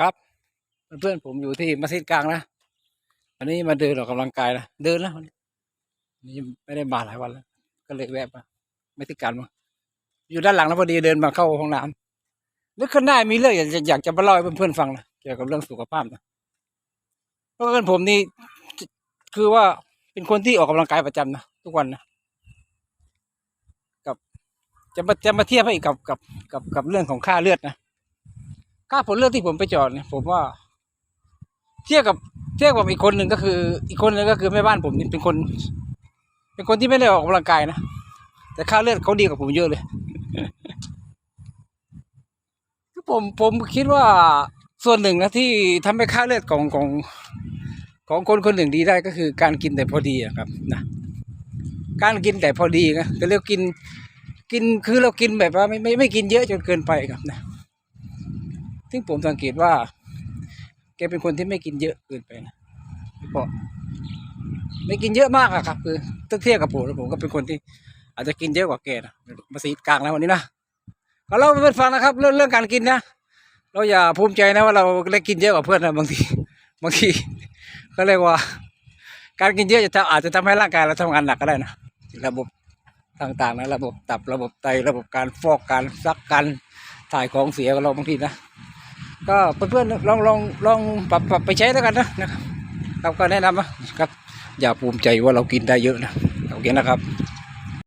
ครับเพื่อนๆผมอยู่ที่มัสยิดกลางนะอันนี้มาเดินออกกำลังกายนะเดินแล้วนนี้นี่ไม่ได้มาหลายวันแล้ว ก็เลยแวะมามัสยิดกลางมาอยู่ด้านหลังแล้วพอดีเดินมาเข้าห้องน้ำนึกขึ้นได้มีเรื่องอยากจะอยากจะมาเล่าให้เพื่อนๆฟังนะเกี่ยวกับเรื่องสุขภาพนะเพราะเพื่อนผมนี่คือว่าเป็นคนที่ออกกำลังกายประจำนะทุกวันนะกับจะมาจะมาเทียบให้กับกับกับกับเรื่องของค่าเลือดนะ ค่าผลเลือดที่ผมไปจอดเนี่ยผมว่าเทียบกับเทียบกับอีกคนหนึ่งก็คือ อีกคนหนึ่งก็คือแม่บ้านผมนี่เป็นคน เป็นคนที่ไม่ได้ออกกำลังกายนะแต่ค่าเลือดเขาดีกว่าผมเยอะเลยคือผมผมคิดว่าส่วนหนึ่งนะที่ทำให้ค่าเลือดของของของคนคนหนึ่งดีได้ก็คือการกินแต่พอดีครับนะการกินแต่พอดีนะก็เรียกกินกินคือเรากินแบบว่าไม่ไม่ไม่กินเยอะจนเกินไปครับนะ ซึ่งผมสังเกตว่า แกเป็นคนที่ไม่กินเยอะเกินไปนะเพราะไม่กินเยอะมากอะครับ คือถ้าเทียบกับผมแล้วผมก็เป็นคนที่ อาจจะกินเยอะกว่าแกนะมาสีกลางแล้ววันนี้นะก็เล่าให้เพื่อนฟังนะครับ เรื่องเรื่องการกินนะเราอย่าภูมิใจนะว่าเราได้กินเยอะกว่าเพื่อนนะบางทีบางทีเขาเรียกว่า การกินเยอะจะอาจจะทำให้ร่างกายเราทำงานหนักก็ได้นะระบบต่างๆนะระบบตับระบบไตระบบการฟอกการซักการถ่ายของเสียของเราบางทีนะ ก็เพื่อนๆลองลองลองปรับปรับไปใช้แล้วกันนะนะครับครับก็แนะนำนะครับ อย่าภูมิใจว่าเรากินได้เยอะนะโอเคนะครับ